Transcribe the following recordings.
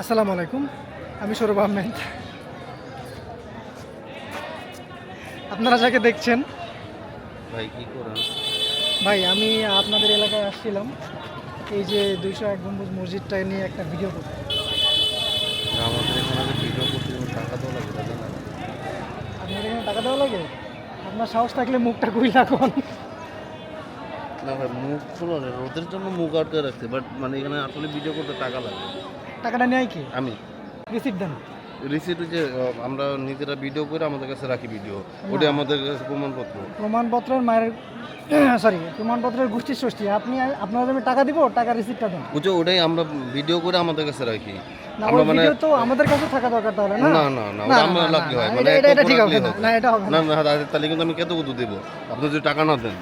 আসসালামু আলাইকুম আমি সৌরভ আহমেদ। আপনারা যাকে দেখছেন। ভাই কি করেন? ভাই আমি আপনাদের এলাকায় আসছিলাম। এই যে দুইশো এক গম্বুজ মসজিদটা নিয়ে একটা ভিডিও করতে। আমাদের এখানে ভিডিও করতে টাকা দেওয়া লাগে আপনার এখানে টাকা দেওয়া লাগে? আপনার সাহস থাকলে মুখটা কুই রাখুন। না ভাই মুখ খোলো না ওদের জন্য মুখ আটকে রাখতে বাট মানে এখানে আসলে ভিডিও করতে টাকা লাগে। টাকাটা নেয় কি? আমি। রিসিপ্ট দেন। রিসিপ্ট যে আমরা নিজেরা ভিডিও করে আমাদের কাছে রাখি ভিডিও ওটা আমাদের কাছে প্রমাণপত্র। প্রমাণপত্রের মায়ের সরি প্রমাণপত্রের গোষ্ঠীর ষষ্ঠী আপনি আপনারা আমি টাকা দিব টাকা রিসিপ্টটা দেন। বুঝছ ওটাই আমরা ভিডিও করে আমাদের কাছে রাখি। আমরা মানে তো আমাদের কাছে থাকা দরকার তাহলে না? না না না আমরা হয় মানে এটা- ঠিক হবে না, এটা হবে না না। তাহলে কিন্তু আমি কত কত দেবো। আপনি যদি টাকা না দেন।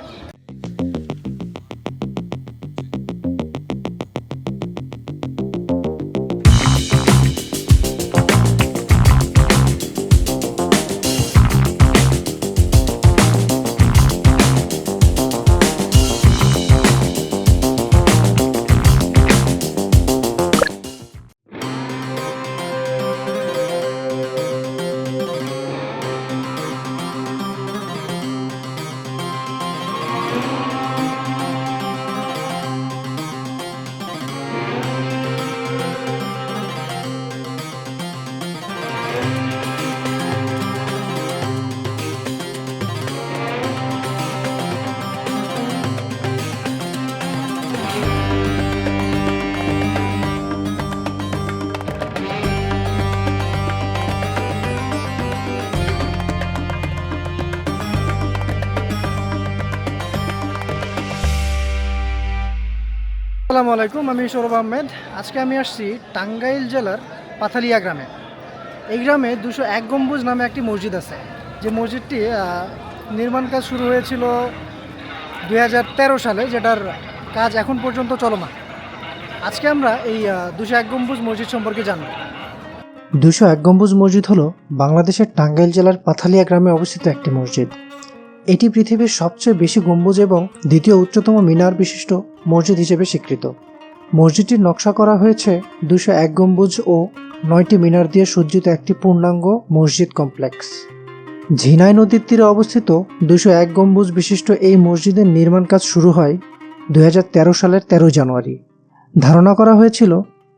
আসসালামু আলাইকুম, আমি সৌরভ আহমেদ। আজকে আমি আসছি টাঙ্গাইল জেলার পাথালিয়া গ্রামে। এই গ্রামে দুশো এক গম্বুজ নামে একটি মসজিদ আছে। যে মসজিদটি নির্মাণ কাজ শুরু হয়েছিল দু হাজার তেরো সালে, যেটার কাজ এখন পর্যন্ত চলমান। আজকে আমরা এই দুশো এক গম্বুজ মসজিদ সম্পর্কে জানব। দুশো এক গম্বুজ মসজিদ হলো বাংলাদেশের টাঙ্গাইল জেলার পাথালিয়া গ্রামে অবস্থিত একটি মসজিদ। এটি পৃথিবীর সবচেয়ে বেশি গম্বুজ এবং দ্বিতীয় উচ্চতম মিনার বিশিষ্ট মসজিদ হিসেবে স্বীকৃত। মসজিদটির নকশা করা হয়েছে দুশো এক গম্বুজ ও নয়টি মিনার দিয়ে সজ্জিত একটি পূর্ণাঙ্গ মসজিদ কমপ্লেক্স। ঝিনাই নদীর তীরে অবস্থিত দুশো এক গম্বুজ বিশিষ্ট এই মসজিদের নির্মাণ কাজ শুরু হয় দুই হাজার তেরো সালের তেরো জানুয়ারি। ধারণা করা হয়েছিল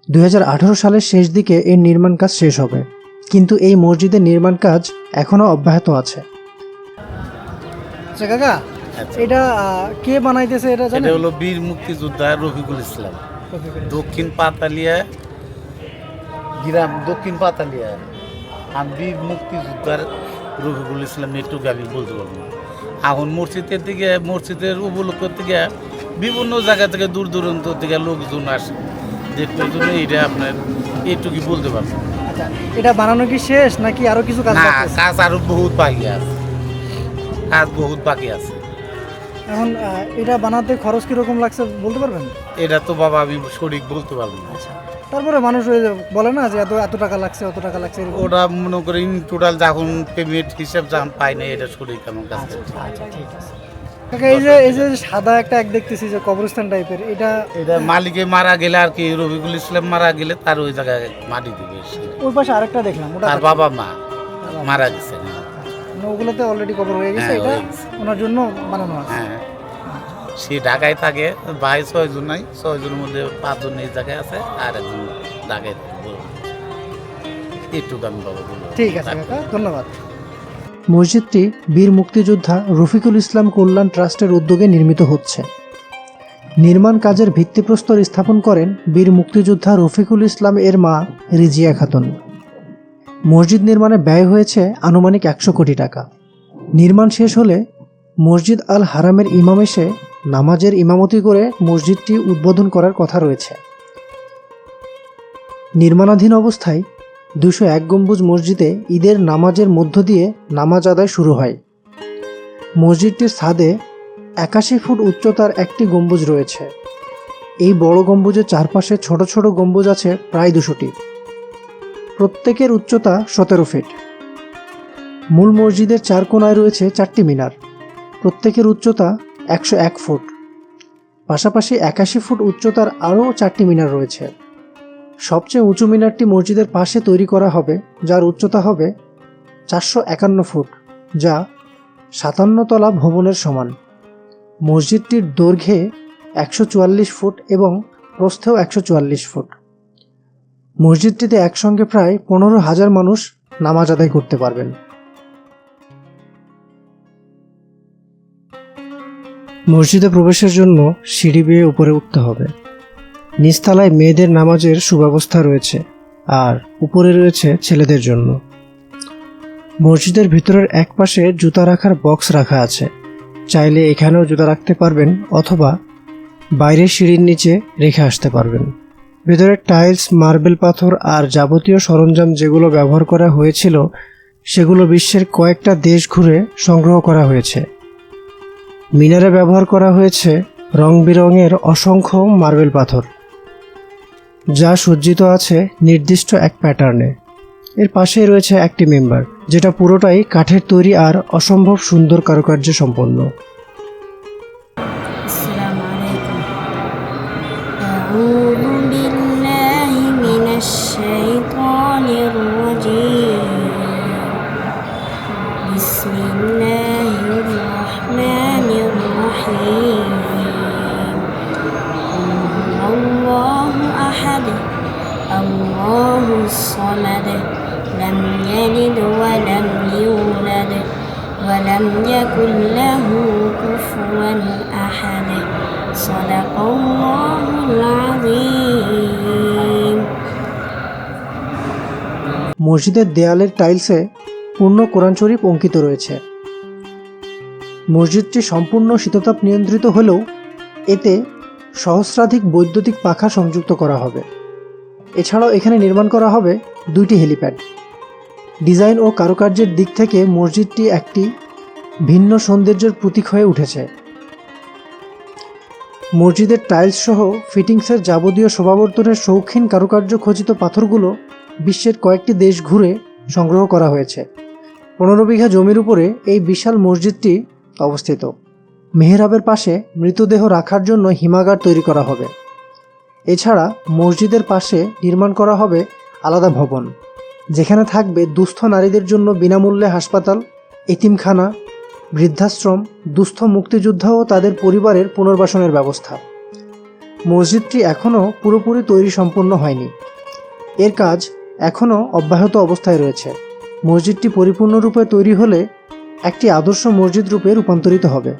দুই হাজার আঠারো সালের শেষ দিকে এর নির্মাণ কাজ শেষ হবে। কিন্তু এই মসজিদের নির্মাণ কাজ এখনও অব্যাহত আছে। আচ্ছা কাকা এটা কে বানাইতেছে এটা জানেন? এটা হলো বীর মুক্তিযোদ্ধা রফিকুল ইসলাম। দক্ষিণ পাতালিয়া গ্রাম দক্ষিণ পাতালিয়া। আর বীর মুক্তিযোদ্ধার রফিকুল ইসলাম একটু আমি বলতে পারব। এখন মসজিদের দিকে মসজিদের উপলক্ষ থেকে বিভিন্ন জায়গা থেকে দূর দূরান্ত থেকে লোকজন আসে। দেখতে জন্য এটা আপনার এইটুকুই বলতে পারব। আচ্ছা এটা বানানো কি শেষ নাকি আরও কিছু কাজ? কাজ আরও বহুত বাকি আছে। কাজ বহুত বাকি আছে। এখন এটা বানাতে খরচ কীরকম লাগছে বলতে পারবেন? এটা তো বাবা আমি সঠিক বলতে পারব না। আচ্ছা তারপরে মানুষ বলে না যে এত এত টাকা লাগছে অত টাকা লাগছে। ওরা মনে করি টোটাল যখন পেমেন্ট হিসাব যখন পাই না এটা শরীর কেমন কাছে আচ্ছা ঠিক আছে। কাকা এই যে এই যে সাদা একটা এক দেখতেছি যে কবরস্থান টাইপের এটা এটা মালিকে মারা গেলে আর কি রবিকুল ইসলাম মারা গেলে তার ওই জায়গায় মাটি দিবে। ওই পাশে আরেকটা দেখলাম ওটা তার বাবা মা মারা গেছে ওগুলোতে অলরেডি কবর হয়ে গেছে হ্যাঁ, এটা ওনার জন্য বানানো আছে। হ্যাঁ সে ঢাকায় থাকে ভাই ছয়জন নাই ছয়জনের মধ্যে পাঁচজন এই জায়গায় আছে আর একজন ঢাকায়। এইটুকু আমি বাবা ঠিক আছে ধন্যবাদ। মসজিদটি বীর মুক্তিযোদ্ধা রফিকুল ইসলাম কল্যাণ ট্রাস্টের উদ্যোগে নির্মিত হচ্ছে। নির্মাণ কাজের ভিত্তিপ্রস্তর স্থাপন করেন বীর মুক্তিযোদ্ধা রফিকুল ইসলাম এর মা রিজিয়া খাতুন। মসজিদ নির্মাণে ব্যয় হয়েছে আনুমানিক একশো কোটি টাকা। নির্মাণ শেষ হলে মসজিদ আল হারামের ইমাম এসে নামাজের ইমামতি করে মসজিদটি উদ্বোধন করার কথা রয়েছে। নির্মাণাধীন অবস্থায় দুশো এক গম্বুজ মসজিদে ঈদের নামাজের মধ্য দিয়ে নামাজ আদায় শুরু হয়। মসজিদটির ছাদে একাশি ফুট উচ্চতার একটি গম্বুজ রয়েছে। এই বড় গম্বুজের চারপাশে ছোট ছোট গম্বুজ আছে প্রায় দুশোটি। প্রত্যেকের উচ্চতা সতেরো ফিট মূল মসজিদের চার কোনায় রয়েছে চারটি মিনার। প্রত্যেকের উচ্চতা একশো এক ফুট। পাশাপাশি একাশি ফুট উচ্চতার আরও চারটি মিনার রয়েছে। সবচেয়ে উঁচু মিনারটি মসজিদের পাশে তৈরি করা হবে, যার উচ্চতা হবে চারশো একান্ন ফুট, যা সাতান্ন তলা ভবনের সমান। মসজিদটির দৈর্ঘ্যে একশো চুয়াল্লিশ ফুট এবং প্রস্থেও একশো চুয়াল্লিশ ফুট। মসজিদটিতে একসঙ্গে প্রায় পনেরো হাজার মানুষ নামাজ আদায় করতে পারবেন। মসজিদে প্রবেশের জন্য সিঁড়ি বেয়ে উপরে উঠতে হবে। নিচতলায় মেয়েদের নামাজের সুব্যবস্থা রয়েছে আর উপরে রয়েছে ছেলেদের জন্য। মসজিদের ভিতরের এক পাশে জুতা রাখার বক্স রাখা আছে। চাইলে এখানেও জুতা রাখতে পারবেন অথবা বাইরের সিঁড়ির নিচে রেখে আসতে পারবেন। ভেতরে টাইলস, মার্বেল পাথর আর যাবতীয় সরঞ্জাম যেগুলো ব্যবহার করা হয়েছিল, সেগুলো বিশ্বের কয়েকটা দেশ ঘুরে সংগ্রহ করা হয়েছে। মিনারে ব্যবহার করা হয়েছে রং বেরঙের অসংখ্য মার্বেল পাথর, যা সজ্জিত আছে নির্দিষ্ট এক প্যাটার্নে। এর পাশেই রয়েছে একটি মেম্বার, যেটা পুরোটাই কাঠের তৈরি আর অসম্ভব সুন্দর কারুকার্য সম্পন্ন। আলাইকুম। ولم يكن له كفوا أحد صدق الله العظيم মসজিদের দেয়ালের টাইলসে পূর্ণ কোরআন শরীফ অঙ্কিত রয়েছে মসজিদটি সম্পূর্ণ শীততাপ নিয়ন্ত্রিত হলেও এতে সহস্রাধিক বৈদ্যুতিক পাখা সংযুক্ত করা হবে এছাড়াও এখানে নির্মাণ করা হবে দুইটি হেলিপ্যাড ডিজাইন ও কারুকার্যের দিক থেকে মসজিদটি একটি ভিন্ন সৌন্দর্যের প্রতীক হয়ে উঠেছে। মসজিদের টাইলস সহ ফিটিংসের যাবতীয় শোভাবর্ধনের শৌখিন কারুকার্য খচিত পাথরগুলো বিশ্বের কয়েকটি দেশ ঘুরে সংগ্রহ করা হয়েছে। পনেরো বিঘা জমির উপরে এই বিশাল মসজিদটি অবস্থিত। মেহরাবের পাশে মৃতদেহ রাখার জন্য হিমাগার তৈরি করা হবে। এছাড়া মসজিদের পাশে নির্মাণ করা হবে আলাদা ভবন। যেখানে থাকবে দুস্থ নারীদের জন্য বিনামূল্যে হাসপাতাল, এতিমখানা বৃদ্ধাশ্রম, দুস্থ মুক্তিযোদ্ধা ও তাদের পরিবারের পুনর্বাসনের ব্যবস্থা। মসজিদটি এখনও পুরোপুরি তৈরি সম্পূর্ণ হয়নি। এর কাজ এখনও অব্যাহত অবস্থায় রয়েছে। মসজিদটি পরিপূর্ণরূপে তৈরি হলে একটি আদর্শ মসজিদ রূপে রূপান্তরিত হবে।